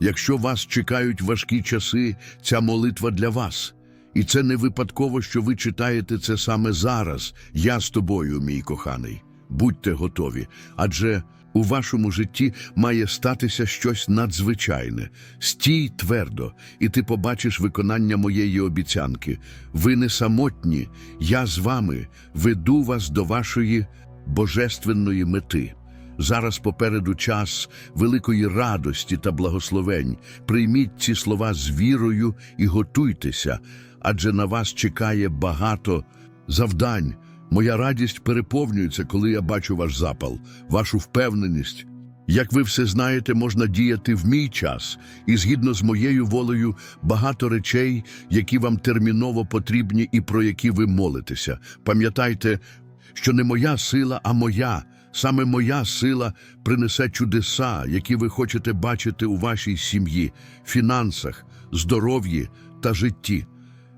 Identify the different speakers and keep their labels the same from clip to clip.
Speaker 1: Якщо вас чекають важкі часи, ця молитва для вас. І це не випадково, що ви читаєте це саме зараз. Я з тобою, мій коханий. Будьте готові, адже у вашому житті має статися щось надзвичайне. Стій твердо, і ти побачиш виконання моєї обіцянки. Ви не самотні, я з вами веду вас до вашої божественної мети. Зараз попереду час великої радості та благословень. Прийміть ці слова з вірою і готуйтеся, адже на вас чекає багато завдань. Моя радість переповнюється, коли я бачу ваш запал, вашу впевненість. Як ви все знаєте, можна діяти в мій час, і згідно з моєю волею багато речей, які вам терміново потрібні і про які ви молитеся. Пам'ятайте, що не моя сила, а моя. Саме моя сила принесе чудеса, які ви хочете бачити у вашій сім'ї, фінансах, здоров'ї та житті.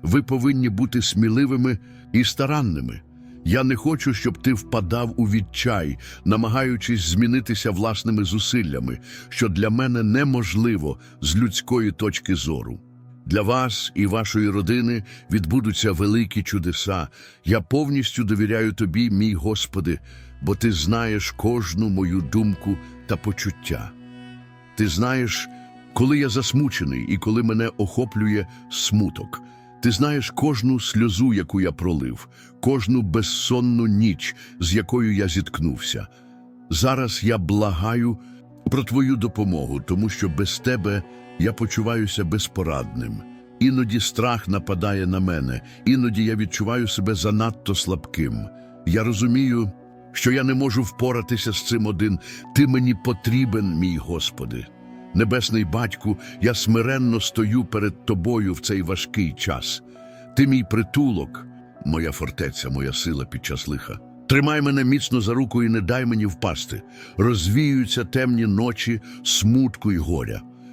Speaker 1: Ви повинні бути сміливими і старанними. Я не хочу, щоб ти впадав у відчай, намагаючись змінитися власними зусиллями, що для мене неможливо з людської точки зору. Для вас і вашої родини відбудуться великі чудеса. Я повністю довіряю тобі, мій Господи, бо ти знаєш кожну мою думку та почуття. Ти знаєш, коли я засмучений і коли мене охоплює смуток. Ти знаєш кожну сльозу, яку я пролив, кожну безсонну ніч, з якою я зіткнувся. Зараз я благаю про твою допомогу, тому що без тебе я почуваюся безпорадним. Іноді страх нападає на мене, іноді я відчуваю себе занадто слабким. Я розумію, що я не можу впоратися з цим один. Ти мені потрібен, мій Господи. Небесний батьку, я смиренно стою перед тобою в цей важкий час. Ти мій притулок, моя фортеця, моя сила під час лиха. Тримай мене міцно за руку і не дай мені впасти. Розвіюються темні ночі, смутку й горя.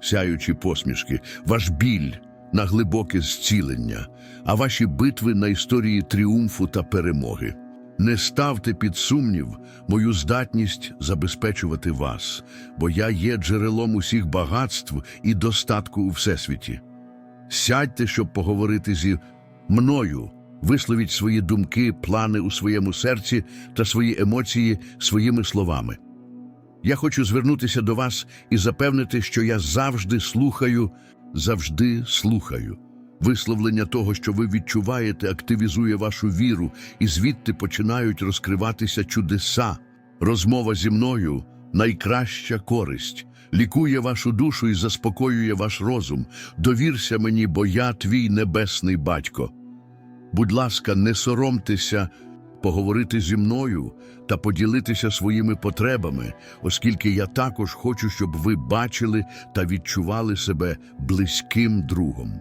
Speaker 1: сяючі посмішки, ваш біль на глибоке зцілення, а ваші битви на історії тріумфу та перемоги. Не ставте під сумнів мою здатність забезпечувати вас, бо я є джерелом усіх багатств і достатку у всесвіті. Сядьте, щоб поговорити зі мною, висловіть свої думки, плани у своєму серці та свої емоції своїми словами. Я хочу звернутися до вас і запевнити, що я завжди слухаю, завжди слухаю. Висловлення того, що ви відчуваєте, активізує вашу віру, і звідти починають розкриватися чудеса. Розмова зі мною найкраща користь, лікує вашу душу і заспокоює ваш розум. Довірся мені, бо я твій небесний батько. Будь ласка, не соромтеся поговорити зі мною та поділитися своїми потребами, оскільки я також хочу, щоб ви бачили та відчували себе близьким другом.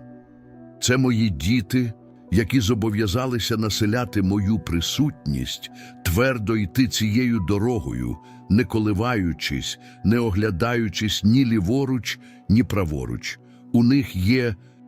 Speaker 1: Це мої діти, які зобов'язалися населяти мою присутність, твердо йти цією дорогою, не коливаючись, не оглядаючись ні ліворуч, ні праворуч. У них є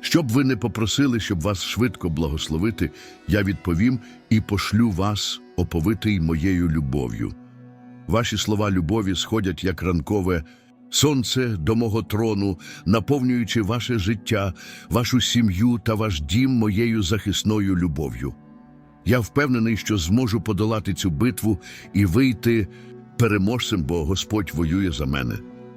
Speaker 1: Щоб ви не попросили, щоб вас швидко благословити, я відповім і пошлю вас оповитий моєю любов'ю. Ваші слова любові сходять як ранкове сонце до мого трону, наповнюючи ваше життя, вашу сім'ю та ваш дім моєю захисною любов'ю. Я впевнений, що зможу подолати цю битву і вийти переможцем, бо Господь воює за мене.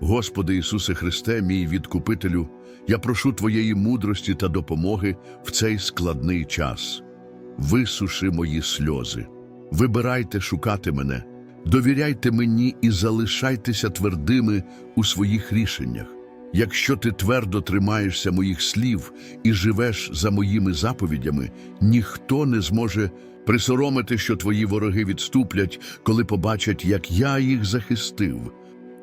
Speaker 1: Господи Ісусе Христе, мій відкупителю, я прошу Твоєї мудрості та допомоги в цей складний час. Висуши мої сльози, вибирайте шукати мене, довіряйте мені і залишайтеся твердими у своїх рішеннях. Якщо ти твердо тримаєшся моїх слів і живеш за моїми заповідями, ніхто не зможе присоромити, що твої вороги відступлять, коли побачать, як я їх захистив.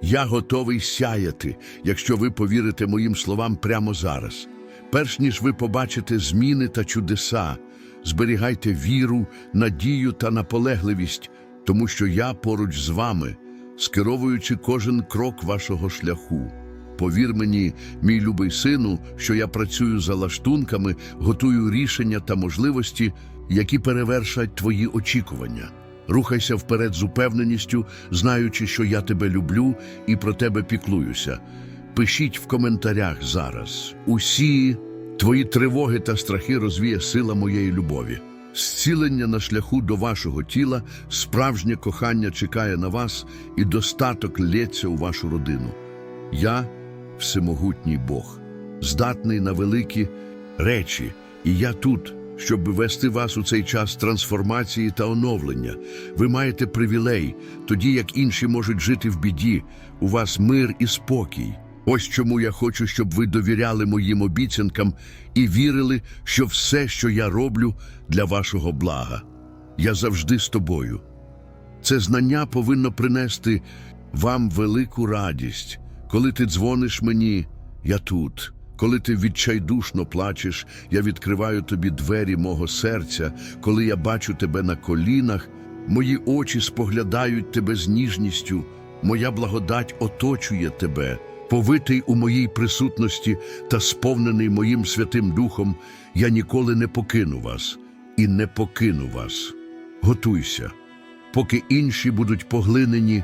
Speaker 1: Я готовий сяяти, якщо ви повірите моїм словам прямо зараз. Перш ніж ви побачите зміни та чудеса, зберігайте віру, надію та наполегливість, тому що я поруч з вами, скеровуючи кожен крок вашого шляху. Повір мені, мій любий сину, що я працюю за лаштунками, готую рішення та можливості, які перевершать твої очікування. Рухайся вперед з упевненістю, знаючи, що я тебе люблю і про тебе піклуюся. Пишіть в коментарях зараз. Усі твої тривоги та страхи розвіє сила моєї любові. Зцілення на шляху до вашого тіла, справжнє кохання чекає на вас, і достаток лється у вашу родину. Я всемогутній Бог, здатний на великі речі, і я тут, щоб вести вас у цей час трансформації та оновлення. Ви маєте привілей, тоді як інші можуть жити в біді, у вас мир і спокій. Ось чому я хочу, щоб ви довіряли моїм обіцянкам і вірили, що все, що я роблю, для вашого блага. Я завжди з тобою. Це знання повинно принести вам велику радість. Коли ти дзвониш мені, я тут. Коли ти відчайдушно плачеш, я відкриваю тобі двері мого серця. Коли я бачу тебе на колінах, мої очі споглядають тебе з ніжністю, моя благодать оточує тебе. Повитий у моїй присутності та сповнений моїм Святим Духом, я ніколи не покину вас і не покину вас. Готуйся. Поки інші будуть поглинені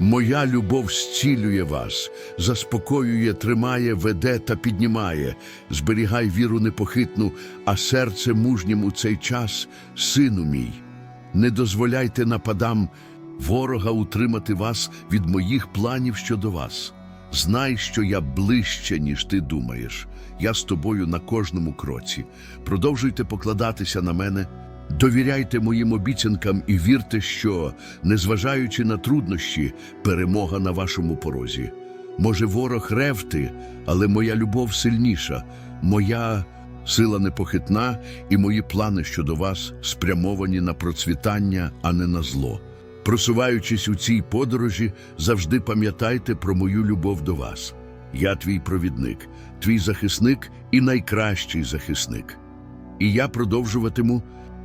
Speaker 1: Моя любов зцілює вас, заспокоює, тримає, веде та піднімає. Зберігай віру непохитну, а серце мужнім у цей час, сину мій. Не дозволяйте нападам ворога утримати вас від моїх планів щодо вас. Знай, що я ближче, ніж ти думаєш. Я з тобою на кожному кроці. Продовжуйте покладатися на мене. Довіряйте моїм обіцянкам і вірте, що, незважаючи на труднощі, перемога на вашому порозі. Може, ворог ревти, але моя любов сильніша, моя сила непохитна, і мої плани щодо вас спрямовані на процвітання, а не на зло. Просуваючись у цій подорожі, завжди пам'ятайте про мою любов до вас. Я твій провідник, твій захисник і найкращий захисник. І я продовжуватиму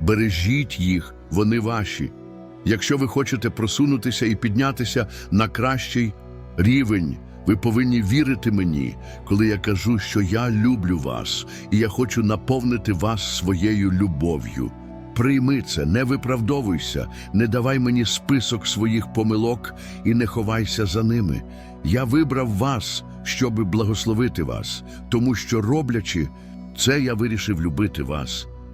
Speaker 1: Бережіть їх, вони ваші. Якщо ви хочете просунутися і піднятися на кращий рівень, ви повинні вірити мені, коли я кажу, що я люблю вас, і я хочу наповнити вас своєю любов'ю. Прийми це, не виправдовуйся, не давай мені список своїх помилок і не ховайся за ними. Я вибрав вас, щоби благословити вас, тому що роблячи це, я вирішив любити вас,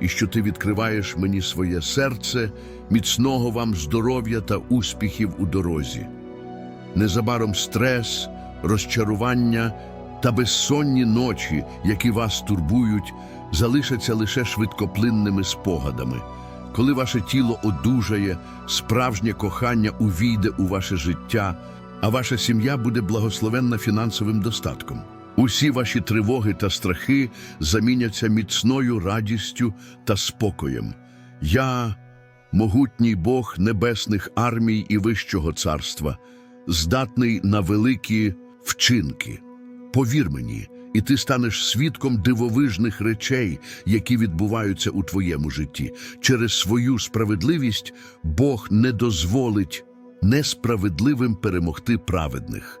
Speaker 1: і що ти відкриваєш мені своє серце, міцного вам здоров'я та успіхів у дорозі. Незабаром стрес, розчарування та безсонні ночі, які вас турбують, залишаться лише швидкоплинними спогадами. Коли ваше тіло одужає, справжнє кохання увійде у ваше життя, а ваша сім'я буде благословенна фінансовим достатком. Усі ваші тривоги та страхи заміняться міцною радістю та спокоєм. Я, могутній Бог небесних армій і вищого царства, здатний на великі вчинки. Повір мені, і ти станеш свідком дивовижних речей, які відбуваються у твоєму житті. Через свою справедливість Бог не дозволить несправедливим перемогти праведних.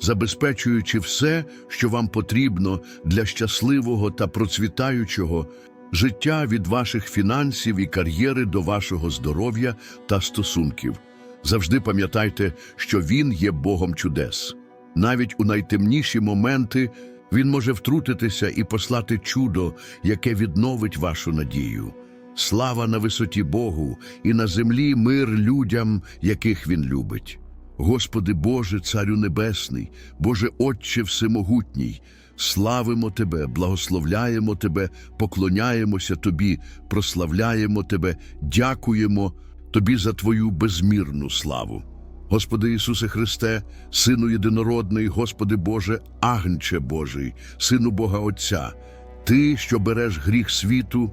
Speaker 1: забезпечуючи все, що вам потрібно для щасливого та процвітаючого життя від ваших фінансів і кар'єри до вашого здоров'я та стосунків. Завжди пам'ятайте, що Він є Богом чудес. Навіть у найтемніші моменти Він може втрутитися і послати чудо, яке відновить вашу надію. Слава на висоті Богу і на землі мир людям, яких Він любить. Господи Боже, Царю Небесний, Боже Отче Всемогутній, славимо Тебе, благословляємо Тебе, поклоняємося Тобі, прославляємо Тебе, дякуємо Тобі за Твою безмірну славу. Господи Ісусе Христе, Сину Єдинородний, Господи Боже, Агнче Божий, Сину Бога Отця, Ти, що береш гріх світу,